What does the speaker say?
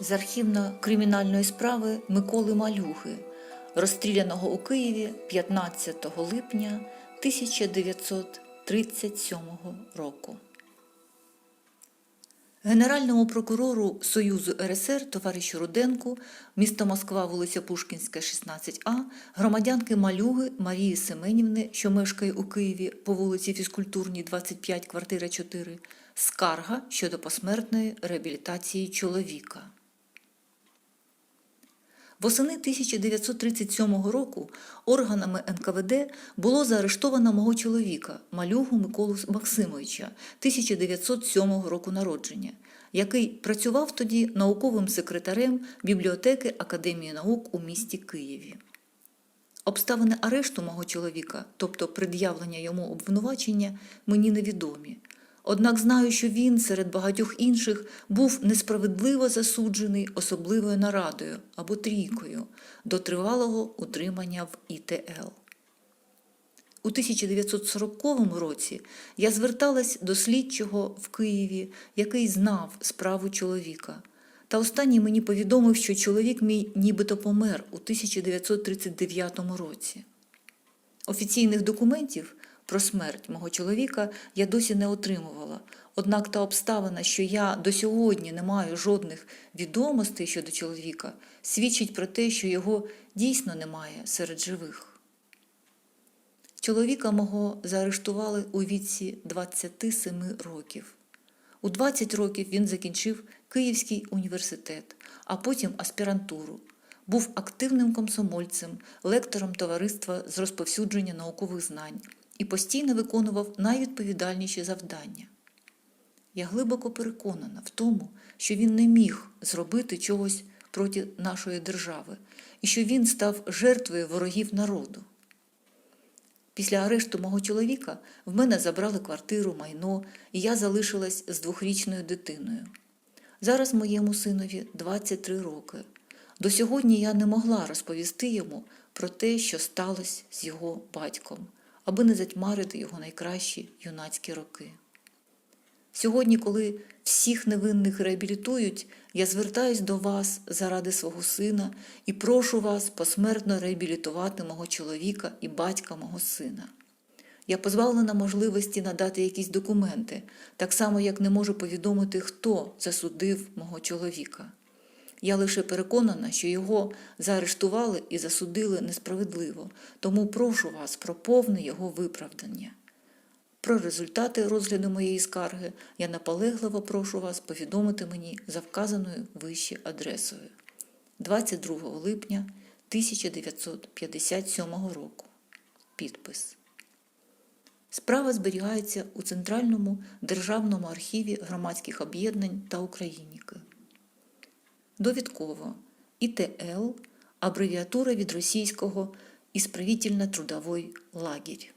з архівно-кримінальної справи Миколи Малюги, розстріляного у Києві 15 липня 1937 року. Генеральному прокурору Союзу РСР товаришу Руденку, місто Москва, вулиця Пушкінська, 16А, громадянки Малюги Марії Семенівни, що мешкає у Києві по вулиці Фізкультурній, 25, квартира 4, скарга щодо посмертної реабілітації чоловіка. Восени 1937 року органами НКВД було заарештовано мого чоловіка, малюгу Миколу Максимовича, 1907 року народження, який працював тоді науковим секретарем бібліотеки Академії наук у місті Києві. Обставини арешту мого чоловіка, тобто пред'явлення йому обвинувачення, мені невідомі. Однак знаю, що він серед багатьох інших був несправедливо засуджений особливою нарадою або трійкою до тривалого утримання в ІТЛ. У 1940 році я зверталась до слідчого в Києві, який знав справу чоловіка. Та останній мені повідомив, що чоловік мій нібито помер у 1939 році. Офіційних документів про смерть мого чоловіка я досі не отримувала. Однак та обставина, що я до сьогодні не маю жодних відомостей щодо чоловіка, свідчить про те, що його дійсно немає серед живих. Чоловіка мого заарештували у віці 27 років. У 20 років він закінчив Київський університет, а потім аспірантуру. Був активним комсомольцем, лектором товариства з розповсюдження наукових знань і постійно виконував найвідповідальніші завдання. Я глибоко переконана в тому, що він не міг зробити чогось проти нашої держави і що він став жертвою ворогів народу. Після арешту мого чоловіка в мене забрали квартиру, майно, і я залишилась з двохрічною дитиною. Зараз моєму синові 23 роки. До сьогодні я не могла розповісти йому про те, що сталося з його батьком, аби не затьмарити його найкращі юнацькі роки. Сьогодні, коли всіх невинних реабілітують, я звертаюсь до вас заради свого сина і прошу вас посмертно реабілітувати мого чоловіка і батька мого сина. Я позбавлена можливості надати якісь документи, так само, як не можу повідомити, хто засудив мого чоловіка. Я лише переконана, що його заарештували і засудили несправедливо, тому прошу вас про повне його виправдання. Про результати розгляду моєї скарги я наполегливо прошу вас повідомити мені за вказаною вище адресою 22 липня 1957 року. Підпис. Справа зберігається у Центральному державному архіві громадських об'єднань та Україніки. Довідково ІТЛ абревіатура від російського «Ісправительно-трудовий лагерь».